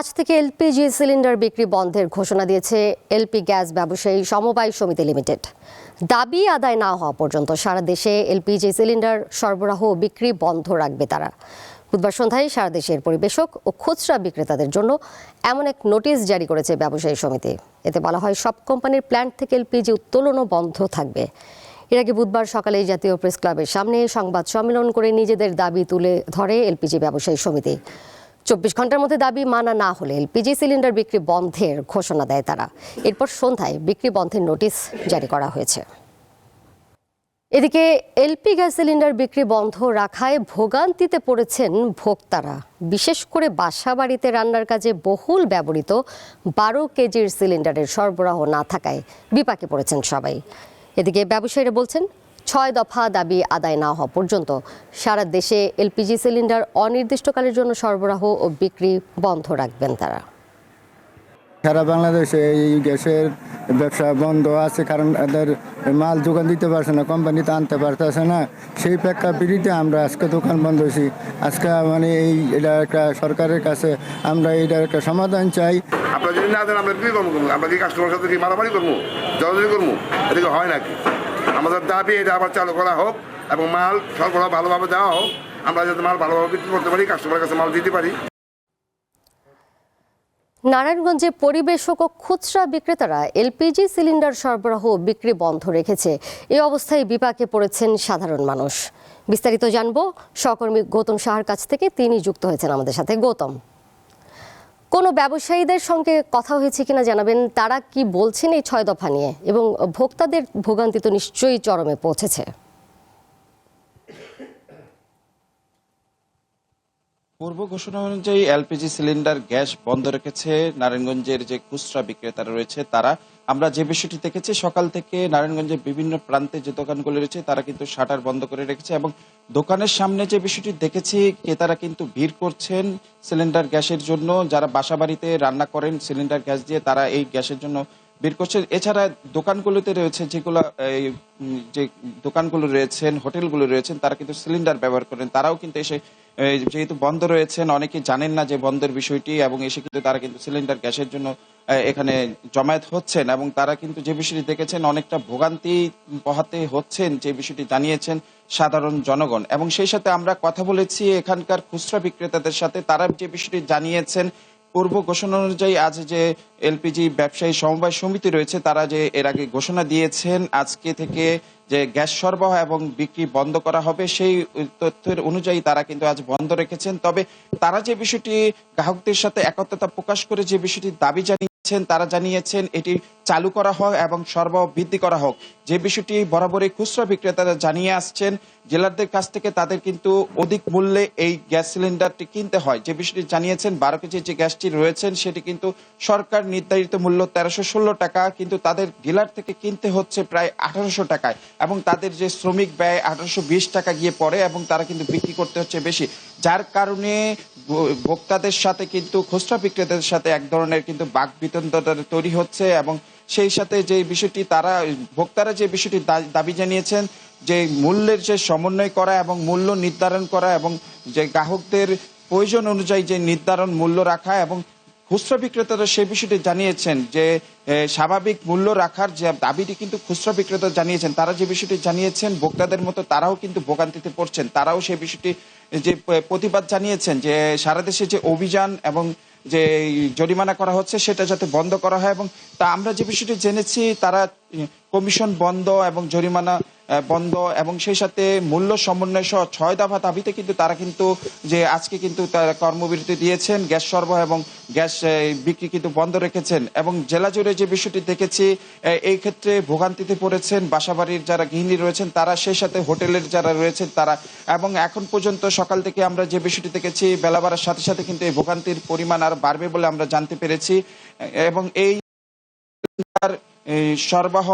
আজ থেকে LPG cylinder বিক্রি বন্ধের ঘোষণা দিয়েছে এলপি গ্যাস ব্যবসায়ী সমবায় সমিতি লিমিটেড। দাবি আদায় না হওয়া পর্যন্ত সারা দেশে এলপিজি সিলিন্ডার সরবরাহ বিক্রি বন্ধ রাখবে তারা। বুধবার সন্ধ্যায় সারা দেশের পরিবেশক ও খুচরা বিক্রেতাদের জন্য এমন এক নোটিশ জারি করেছে ব্যবসায়ী সমিতি। এতে বলা হয়, সব কোম্পানির প্ল্যান্ট থেকে এলপিজি উত্তোলনও বন্ধ থাকবে। এর আগে বুধবার সকালে জাতীয় প্রেস ক্লাবের সামনে সংবাদ সম্মেলন করে নিজেদের দাবি তুলে ধরে এলপিজি ব্যবসায়ী সমিতি। চব্বিশ ঘণ্টার মধ্যে দাবি মানা না হলে এলপিজি সিলিন্ডার বিক্রি বন্ধের ঘোষণা দেয় তারা। এরপর সন্ধ্যায় বিক্রি বন্ধের নোটিশ জারি করা হয়েছে। এদিকে এলপি গ্যাস সিলিন্ডার বিক্রি বন্ধ রাখায় ভোগান্তিতে পড়েছেন ভোক্তারা। বিশেষ করে বাসা বাড়িতে রান্নার কাজে বহুল ব্যবহৃত বারো কেজির সিলিন্ডারের সরবরাহ না থাকায় বিপাকে পড়েছেন সবাই। এদিকে ব্যবসায়ীরা বলছেন ছয় দফা দাবি আদায় না হওয়া পর্যন্ত সারা দেশে এলপিজি সিলিন্ডার অনির্দিষ্টকালের জন্য সরবরাহ ও বিক্রি বন্ধ রাখবেন তারা। সারা বাংলাদেশে এই গ্যাসের ব্যবসা বন্ধ আছে কারণ এদের মাল যোগান দিতে পারছে না কোম্পানিতে আনতে পারতেছে না। সেই প্রেক্ষাপটে আমরা আজকে দোকান বন্ধ হয়েছি আজকে মানে এই এটা একটা সরকারের কাছে আমরা এটার একটা সমাধান চাই। আপনারা যদি না দেন আমরা কি করব। আমরা কি কাস্টমার সাথে কি মারামারি করব? জলদি করব? এদিকে হয় নাকি? আমাদের দাবি এটা আবার চালু করা হোক এবং মাল সরবরাহ ভালোভাবে দেওয়া হোক, আমরা যাতে মাল ভালোভাবে বিক্রি করতে পারি কাস্টমারের কাছে মাল দিতে পারি। নারায়ণগঞ্জে পরিবেশক ও খুচরা বিক্রেতারা এলপিজি সিলিন্ডার সরবরাহ বিক্রি বন্ধ রেখেছে। এই অবস্থায় বিপাকে পড়েছেন সাধারণ মানুষ। বিস্তারিত জানব, সহকর্মী গৌতম সাহার কাছ থেকে, তিনি যুক্ত হয়েছেন আমাদের সাথে। গৌতম। কোনো ব্যবসায়ীদের সঙ্গে কথা হয়েছে কিনা জানাবেন, তারা কি বলছেন এই ছয় দফা নিয়ে? এবং ভোক্তাদের ভোগান্তি তো নিশ্চয়ই চরমে পৌঁছেছে। পূর্ব ঘোষণা অনুযায়ী এলপিজি সিলিন্ডার গ্যাস বন্ধ রেখেছে। নারায়ণগঞ্জের যে খুচরা বিক্রেতারা রয়েছে, তারা আমরা যে বিষয়টি দেখেছি, সকাল থেকে নারায়ণগঞ্জের বিভিন্ন প্রান্তে যে দোকানগুলো রয়েছে, তারা কিন্তু শাটার বন্ধ করে রেখেছে এবং দোকানের সামনে যে বিষয়টি দেখেছি, ক্রেতারা কিন্তু ভিড় করছেন সিলিন্ডার গ্যাসের জন্য। যারা বাসা বাড়িতে রান্না করেন, সিলিন্ডার গ্যাস দিয়ে তারা এই গ্যাসের জন্য বের করছে এছাড়া দোকানগুলোতে রয়েছে যেগুলো যে দোকানগুলো রয়েছেন, হোটেলগুলো রয়েছেন, তারা কিন্তু সিলিন্ডার ব্যবহার করেন। তারাও কিন্তু এসে যেহেতু বন্ধ রয়েছেন, অনেকে জানেন না যে বন্ধের বিষয়টি এবং এসে কিন্তু তারা কিন্তু সিলিন্ডার গ্যাসের জন্য এখানে জমায়েত হচ্ছেন এবং তারা কিন্তু যে বিষয়টি দেখেছেন, অনেকটা ভোগান্তি পোহাতে হচ্ছেন যে বিষয়টি জানিয়েছেন সাধারণ জনগণ। এবং সেই সাথে আমরা কথা বলেছি এখানকার খুচরা বিক্রেতাদের সাথে, তারা যে বিষয়টি জানিয়েছেন পূর্ব ঘোষণা অনুযায়ী আজ যে এলপিজি ব্যবসায়ী সমবায় সমিতি রয়েছে, তারা যে এর আগে ঘোষণা দিয়েছেন, আজকে থেকে যে গ্যাস সরবরাহ এবং বিক্রি বন্ধ করা হবে, সেই তথ্যের অনুযায়ী তারা কিন্তু আজ বন্ধ রেখেছেন। তবে তারা যে বিষয়টি গ্রাহকদের সাথে একত্রতা প্রকাশ করে যে বিষয়টি দাবি জানিয়েছেন, তারা জানিয়েছেন এটি চালু করা হোক এবং সরবরাহ বৃদ্ধি করা হোক। যে বিষয়টি বরাবরই খুচরা বিক্রেতারা জানিয়ে আসছেন জেলারদের কাছ থেকে তাদের কিন্তু অধিক মূল্যে এই গ্যাস সিলিন্ডারটি কিনতে হয়। যে বিষয়টি জানিয়েছেন, বারো কেজি যে গ্যাসটি রয়েছেন, সেটি কিন্তু সরকার নির্ধারিত মূল্য তেরোশো ষোলো টাকা, কিন্তু তাদের ডিলার থেকে কিনতে হচ্ছে প্রায় আঠারোশো টাকায় এবং তাদের যে শ্রমিক ব্যয় আঠারোশো বিশ টাকা গিয়ে পড়ে এবং তারা কিন্তু বিক্রি করতে হচ্ছে বেশি। যার কারণে ভোক্তাদের সাথে কিন্তু খুচরা বিক্রেতাদের সাথে এক ধরনের কিন্তু বাক বিতন্ডতা তৈরি হচ্ছে এবং সেই সাথে যে বিষয়টি তারা, ভোক্তারা যে বিষয়টি দাবি জানিয়েছেন, যে মূল্যের যে সমন্বয় করা এবং মূল্য নির্ধারণ করা এবং যে গ্রাহকদের প্রয়োজন অনুযায়ী যে নির্ধারণ মূল্য রাখা এবং খুচরা বিক্রেতারা সেই বিষয়টি জানিয়েছেন যে স্বাভাবিক মূল্য রাখার যে দাবিটি কিন্তু খুচরা বিক্রেতা জানিয়েছেন। তারা যে বিষয়টি জানিয়েছেন, ভোক্তাদের মতো তারাও কিন্তু ভোগান্তিতে পড়ছেন। তারাও সেই বিষয়টি যে প্রতিবাদ জানিয়েছেন যে, সারা দেশে যে অভিযান এবং যে জরিমানা করা হচ্ছে সেটা যাতে বন্ধ করা হয় এবং তা আমরা যে বিষয়টি জেনেছি, তারা কমিশন বন্ধ এবং জরিমানা বন্ধ এবং সেই সাথে মূল্য সমন্বয় সহ ছয় দফা দাবিতে কিন্তু তারা কিন্তু যে আজকে কিন্তু তারা কর্মবিরতি দিয়েছেন গ্যাস সরবরাহ এবং গ্যাস বিক্রি কিন্তু বন্ধ রেখেছেন এবং জেলা জুড়ে যে বিষয়টি দেখেছি এই ক্ষেত্রে ভোগান্তিতে পড়েছেন বাসাবাড়ির যারা গৃহিণী রয়েছেন তারা সেই সাথে হোটেলের যারা রয়েছেন তারা এবং এখন পর্যন্ত সকাল থেকে আমরা যে বিষয়টি দেখেছি বেলা বাড়ার সাথে সাথে কিন্তু এই ভোগান্তির পরিমাণ আর বাড়বে বলে আমরা জানতে পেরেছি এবং এই, সরবরাহ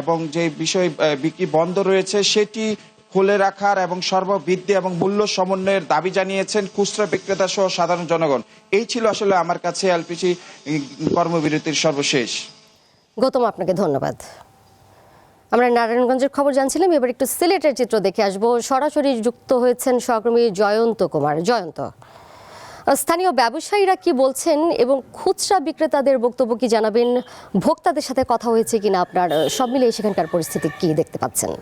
এবং যে বিষয় বিক্রি বন্ধ রয়েছে, সেটি খুলে রাখার এবং সরবরাহ বৃদ্ধি এবং মূল্য সমন্বয়ের দাবি জানিয়েছেন খুচরা বিক্রেতা সহ সাধারণ জনগণ। এই ছিল আসলে আমার কাছে এলপিজি কর্মবিরতির সর্বশেষ। গৌতম, আপনাকে ধন্যবাদ। আমরা নারায়ণগঞ্জের খবর জানছিলাম, এবার একটু সিলেটের চিত্র দেখে আসব। সরাসরি যুক্ত হয়েছেন সহকর্মী জয়ন্ত কুমার। জয়ন্ত স্থানীয় ব্যবসায়ীরা কি বলছেন এবং খুচরা বিক্রেতাদের বক্তব্য কি জানাবেন? ভোক্তাদের সাথে কথা হয়েছে কিনা আপনার? সব মিলিয়ে সেখানকার পরিস্থিতি কি দেখতে পাচ্ছেন?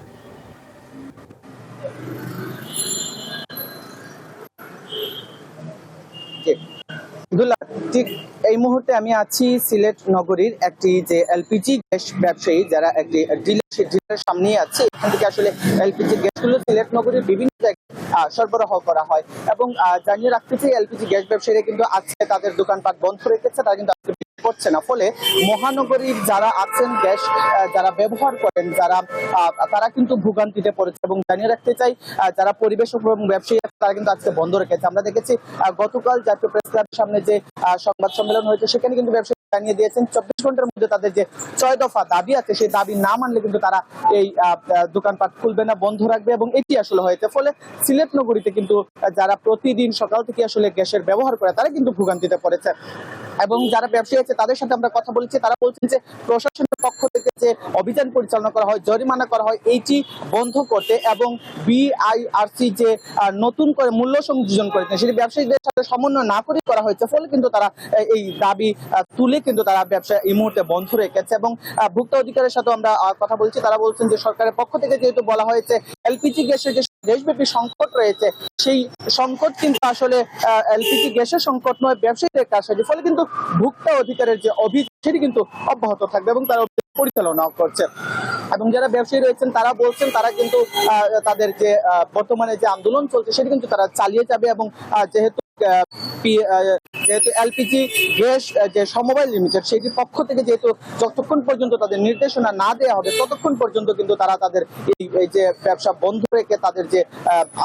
ঠিক এই মুহূর্তে আমি আছি সিলেট নগরীর একটি যে এলপিজি গ্যাস ব্যবসায়ী, যারা একটি ডিলার সামনেই আছে। এখান থেকে আসলে এলপিজি গ্যাসগুলো সিলেট নগরীর বিভিন্ন সরবরাহ করা হয়। এবং জানিয়ে রাখতে চাই এলপিজি গ্যাস ব্যবসায়ীরা কিন্তু আজকে তাদের দোকানপাট বন্ধ রেখেছে তারা কিন্তু করছে না। ফলে মহানগরীর যারা আছেন গ্যাস যারা ব্যবহার করেন যারা তারা কিন্তু ভোগান্তিতে পড়েছে। এবং জানিয়ে রাখতে চাই যারা পরিবেশ এবং ব্যবসায়ী আছে, তারা কিন্তু আজকে বন্ধ রেখেছে। আমরা দেখেছি গতকাল জাতীয় প্রেস ক্লাবের সামনে যে সংবাদ সম্মেলন হয়েছে সেখানে কিন্তু ব্যবসায়ী জানিয়ে দিয়েছেন, চব্বিশ ঘণ্টার মধ্যে তাদের যে ছয় দফা দাবি আছে, সেই দাবি না মানলে কিন্তু তারা এই দোকানপাট খুলবে না, বন্ধ রাখবে এবং এটি আসলে হয়েছে। ফলে সিলেট নগরীতে কিন্তু যারা প্রতিদিন সকাল থেকে আসলে গ্যাসের ব্যবহার করে, তারা কিন্তু ভোগান্তিতে পড়েছে। এবং যারা ব্যবসায়ী আছে, তাদের সাথে আমরা কথা বলেছি। তারা বলছেন যে, প্রশাসনের পক্ষ থেকে যে অভিযান পরিচালনা করা হয়, জরিমানা করা হয়, এইটি বন্ধ করতে এবং বিআইআরসি যে নতুন করে মূল্য সংযোজন করেছেন সেটি ব্যবসায়ীদের সাথে সমন্বয় না করে করা হয়েছে, ফলে কিন্তু তারা এই দাবি তুলে কিন্তু তারা ব্যবসা এই মুহূর্তে বন্ধ রেখেছে এবং ভোক্তা অধিকারের সাথে আমরা কথা বলছি। তারা বলছেন যে, সরকারের পক্ষ থেকে যেহেতু বলা হয়েছে, এলপিজি গ্যাসের যে দেশব্যাপী সংকট রয়েছে, সেই সংকট কিন্তু আসলে এলপিজি গ্যাসের সংকট নয়, ব্যবসায়ীদের কারসাজি ফলে কিন্তু ভোক্তা অধিকারের যে অভিযোগ, সেটি কিন্তু অব্যাহত থাকবে এবং তারা পরিচালনা পরিচালনাও করছে। এবং যারা ব্যবসায়ী রয়েছেন, তারা বলছেন, তারা কিন্তু তাদের যে বর্তমানে যে আন্দোলন চলছে, সেটি কিন্তু তারা চালিয়ে যাবে এবং যেহেতু যেহেতু এলপিজি গ্যাস যে সমবায় লিমিটেড সেটির পক্ষ থেকে যেহেতু যতক্ষণ পর্যন্ত তাদের নির্দেশনা না দেওয়া হবে, ততক্ষণ পর্যন্ত কিন্তু তারা তাদের এই যে ব্যবসা বন্ধ রেখে তাদের যে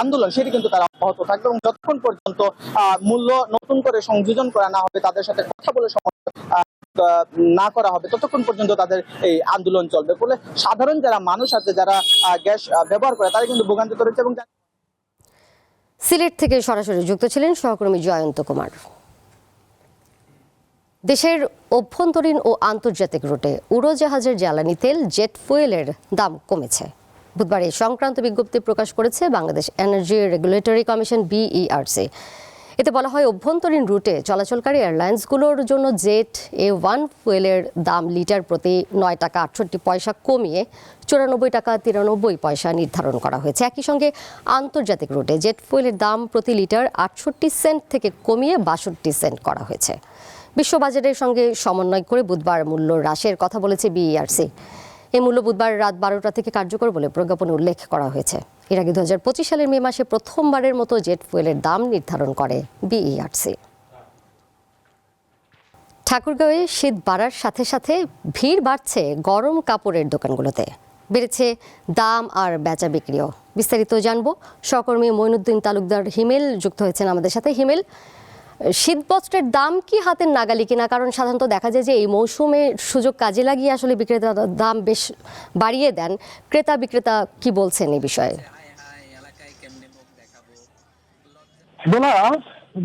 আন্দোলন, সেটি কিন্তু তারা অব্যাহত থাকবে এবং যতক্ষণ পর্যন্ত মূল্য নতুন করে সংযোজন করা না হবে, তাদের সাথে কথা বলে না করা হবে, ততক্ষণ পর্যন্ত তাদের এই আন্দোলন চলবে। ফলে সাধারণ যারা মানুষ আছে, যারা গ্যাস ব্যবহার করে, তারা কিন্তু ভোগান্তিত করেছে এবং সিলেট থেকে সরাসরি যুক্ত ছিলেন সহকর্মী জয়ন্ত কুমার। দেশের অভ্যন্তরীণ ও আন্তর্জাতিক রুটে উড়োজাহাজের জ্বালানি তেল, জেট ফুয়েলের দাম কমেছে। বুধবার সংক্রান্ত বিজ্ঞপ্তি প্রকাশ করেছে Bangladesh energy regulatory commission, BERC. এতে বলা হয় অভ্যন্তরীণ রুটে চলাচলকারী এয়ারলাইন্সগুলোর জন্য জেট এ ওয়ান ফুয়েলের দাম লিটার প্রতি নয় টাকা আটষট্টি পয়সা কমিয়ে চুরানব্বই টাকা তিরানব্বই পয়সা নির্ধারণ করা হয়েছে। একই সঙ্গে আন্তর্জাতিক রুটে জেট ফুয়েলের দাম প্রতি লিটার আটষট্টি সেন্ট থেকে কমিয়ে বাষট্টি সেন্ট করা হয়েছে। বিশ্ববাজারের সঙ্গে সমন্বয় করে বুধবার মূল্য হ্রাসের কথা বলেছে বিইআরসি। এই মূল্য বুধবার রাত বারোটা থেকে কার্যকর বলে প্রজ্ঞাপনে উল্লেখ করা হয়েছে। এর আগে দু হাজার পঁচিশ সালের মে মাসে প্রথমবারের মতো জেট ফুয়েলের দাম নির্ধারণ করে বিইআরসি। ঠাকুরগাঁওয়ে শীত বাড়ার সাথে সাথে ভিড় বাড়ছে গরম কাপড়ের দোকানগুলোতে। বেড়েছে দাম আর বেচা বিক্রিও। বিস্তারিত জানব। সহকর্মী মইনুদ্দিন তালুকদার হিমেল যুক্ত হয়েছেন আমাদের সাথে। হিমেল, শীতবস্ত্রের দাম কি হাতের নাগালি কিনা? কারণ সাধারণত দেখা যায় যে এই মৌসুমে সুযোগ কাজে লাগিয়ে আসলে বিক্রেতা দাম বেশ বাড়িয়ে দেন। ক্রেতা বিক্রেতা কি বলছেন এই বিষয়ে? দোলা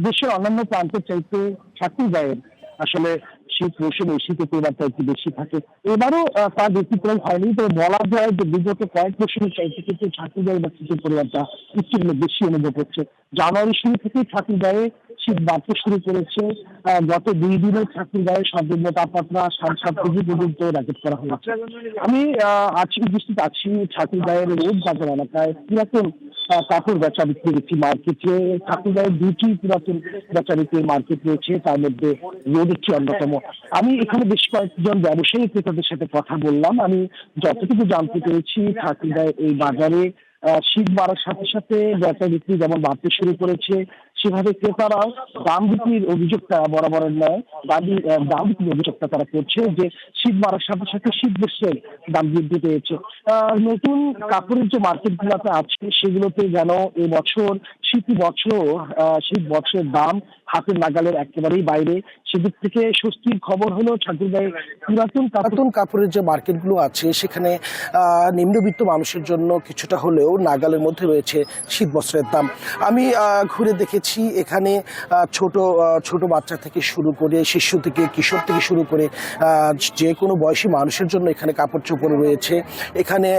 দেশের অন্যান্য প্রান্তের চাইতে ঠাকুরগাঁয়ের আসলে শীত মৌসুমে শীতের পরিমাণটা একটু বেশি থাকে। এবারও তার ব্যতিক্রম হয়নি তো বলা যায় যে বিগত কয়েক মৌসুমের চাইতে কিন্তু ঠাকুরগাঁয়ের বা শীতের পরিমাণটা একটু বেশি অনুভব হচ্ছে। জানুয়ারি শুরু থেকেই ঠাকুরগাঁয়ে শীত বাড়তে শুরু করেছে। গত দুই দিনের দিনে ঠাকুরগাঁয়ের সর্বনিম্ন তাপমাত্রা সাড়ে সাত ডিগ্রি পর্যন্ত রেকর্ড করা হয়েছে। আমি আজকে উপস্থিত আছি ঠাকুরগাঁয়ের রোড বাজার এলাকায় আহ, কাপড় বেচা বিক্রি একটি মার্কেটে ঠাকুরগাঁয়ের দুটি পুরাতন বেচা বিক্রির মার্কেট রয়েছে, তার মধ্যে রোড একটি অন্যতম। আমি এখানে বেশ কয়েকজন ব্যবসায়ী ক্রেতাদের সাথে কথা বললাম। আমি যতটুকু জানতে পেরেছি ঠাকুরগাঁয়ের এই বাজারে শীত বাড়ার সাথে সাথে বেচা বিক্রি যেমন বাড়তে শুরু করেছে সেভাবে ক্রেতারাও দাম বিক্রির অভিযোগটা বরাবরের নয় দাম বি- আহ, দাম বিক্রির অভিযোগটা তারা করছে যে শীত বাড়ার সাথে সাথে শীত বস্ত্রের দাম বৃদ্ধি পেয়েছে। নতুন কাপড়ের যে মার্কেট গুলোতে আছে সেগুলোতে যেন এবছর শীত বছর শীত বছরের দাম হাতের নাগালের একেবারেই বাইরে। সেদিক থেকে স্বস্তির খবর হলো ঠাকুরগাঁয়ে পুরাতন পুরাতন কাপড়ের যে মার্কেটগুলো আছে সেখানে নিম্নবিত্ত মানুষের জন্য কিছুটা হলেও নাগালের মধ্যে রয়েছে শীত বস্ত্রের দাম। আমি ঘুরে দেখেছি এখানে ছোট ছোট বাচ্চা থেকে শুরু করে, শিশু থেকে, কিশোর থেকে শুরু করে যে কোনো বয়সী মানুষের জন্য এখানে কাপড় চোপড় রয়েছে। এখানে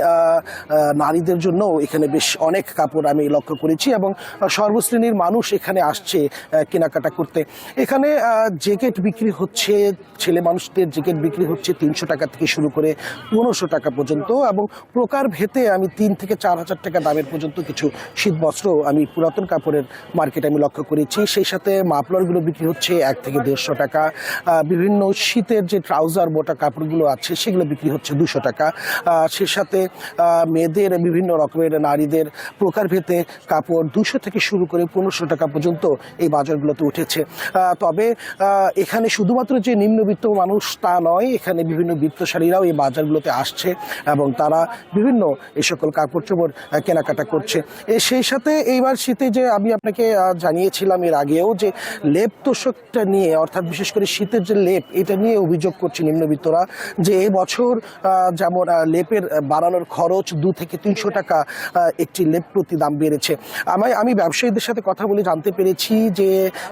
নারীদের জন্য এখানে বেশ অনেক কাপড় আমি লক্ষ্য করেছি এবং সর্বশ্রেণীর মানুষ এখানে আসছে কেনাকাটা করতে। এখানে জ্যাকেট বিক্রি হচ্ছে, ছেলে মানুষদের জ্যাকেট বিক্রি হচ্ছে তিনশো টাকা থেকে শুরু করে পনেরোশো টাকা পর্যন্ত এবং প্রকার ভেতে আমি তিন থেকে চার হাজার টাকা দামের পর্যন্ত কিছু শীত বস্ত্র আমি পুরাতন কাপড়ের মার্কেটে আমি লক্ষ্য করেছি, সেই সাথে মাফলারগুলো বিক্রি হচ্ছে এক থেকে দেড়শো টাকা। বিভিন্ন শীতের যে ট্রাউজার মোটা কাপড়গুলো আছে, সেগুলো বিক্রি হচ্ছে দুশো টাকা। সে সাথে মেয়েদের বিভিন্ন রকমের নারীদের প্রকারভেদে কাপড় দুশো থেকে শুরু করে পনেরোশো টাকা পর্যন্ত এই বাজারগুলোতে উঠেছে। তবে এখানে শুধুমাত্র যে নিম্নবিত্ত মানুষ তা নয়, এখানে বিভিন্ন বৃত্তশালীরাও এই বাজারগুলোতে আসছে এবং তারা বিভিন্ন এই সকল কাপড় চোপড় কেনাকাটা করছে। সেই সাথে এইবার শীতে যে আমি আপনাকে জানিয়েছিলাম এর আগেও যে লেপ তোষকটা নিয়ে অর্থাৎ বিশেষ করে শীতের যে লেপ এটা নিয়ে অভিযোগ করছে নিম্নবিত্তরা যে এই বছর যেমন লেপের আহ, বানানোর খরচ দু থেকে তিনশো টাকা একটি লেপ প্রতি দাম বেড়েছে। আমায় আমি ব্যবসায়ীদের সাথে কথা বলে জানতে পেরেছি যে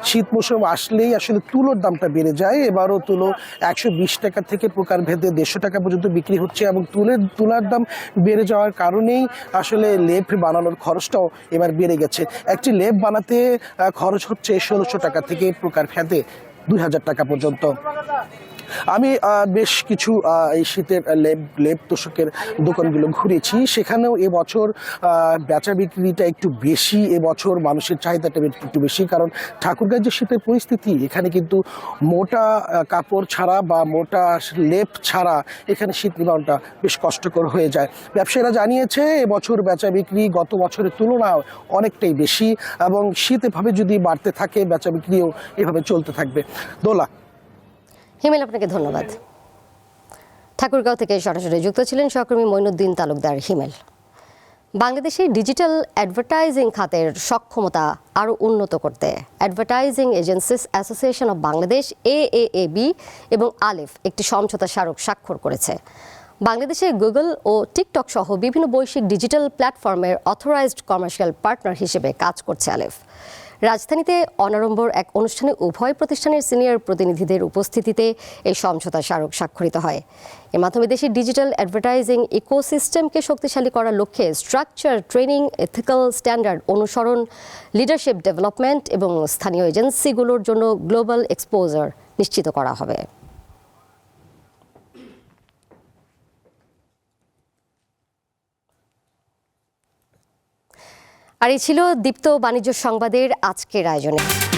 শীত মৌসুম আসলেই আসলে তুলোর দামটা বেড়ে যায়। এবারও তুলো একশো বিশ টাকা থেকে প্রকার ভেদে দেড়শো টাকা পর্যন্ত বিক্রি হচ্ছে এবং তুলের তুলার দাম বেড়ে যাওয়ার কারণেই আসলে লেপ বানানোর খরচটাও এবার বেড়ে গেছে। একটি লেপ বানাতে খরচ হচ্ছে ষোলোশো টাকা থেকে প্রকার খ্যাতে দুই হাজার টাকা পর্যন্ত। আমি বেশ কিছু এই শীতের লেপ লেপ তোষকের দোকানগুলো ঘুরেছি। সেখানেও এবছর বেচা বিক্রিটা একটু বেশি, এবছর মানুষের চাহিদাটা একটু বেশি। কারণ ঠাকুরগাঁয়ের যে শীতের পরিস্থিতি, এখানে কিন্তু মোটা কাপড় ছাড়া বা মোটা লেপ ছাড়া এখানে শীত নিবারণটা বেশ কষ্টকর হয়ে যায়। ব্যবসায়ীরা জানিয়েছে, এবছর বেচা বিক্রি গত বছরের তুলনায় অনেকটাই বেশি এবং শীত এভাবে যদি বাড়তে থাকে, বেচা বিক্রিও এভাবে চলতে থাকবে। দোলা হিমেল, আপনাকে ধন্যবাদ। ঠাকুরগাঁও থেকে সরাসরি যুক্ত ছিলেন সহকর্মী মইনুদ্দিন তালুকদার হিমেল। বাংলাদেশে ডিজিটাল অ্যাডভার্টাইজিং খাতের সক্ষমতা আরও উন্নত করতে advertising agencies association of Bangladesh AAAB এবং আলিফ একটি সমঝোতা স্মারক স্বাক্ষর করেছে। বাংলাদেশে গুগল ও টিকটক সহ বিভিন্ন বৈশ্বিক ডিজিটাল প্ল্যাটফর্মের অথরাইজড কমার্শিয়াল পার্টনার হিসেবে কাজ করছে আলিফ। রাজধানীতে অনারম্বর এক অনুষ্ঠানে উভয় প্রতিষ্ঠানের সিনিয়র প্রতিনিধিদের উপস্থিতিতে এই সমঝোতা স্মারক স্বাক্ষরিত হয়। এর মাধ্যমে দেশের ডিজিটাল অ্যাডভার্টাইজিং ইকোসিস্টেমকে শক্তিশালী করার লক্ষ্যে স্ট্রাকচার, ট্রেনিং, এথিক্যাল স্ট্যান্ডার্ড, অনুসরণ, লিডারশিপ, ডেভেলপমেন্ট এবং স্থানীয় এজেন্সিগুলোর জন্য গ্লোবাল এক্সপোজার নিশ্চিত করা হবে। আর এই ছিল দীপ্ত বাণিজ্য সংবাদের আজকের আয়োজনে।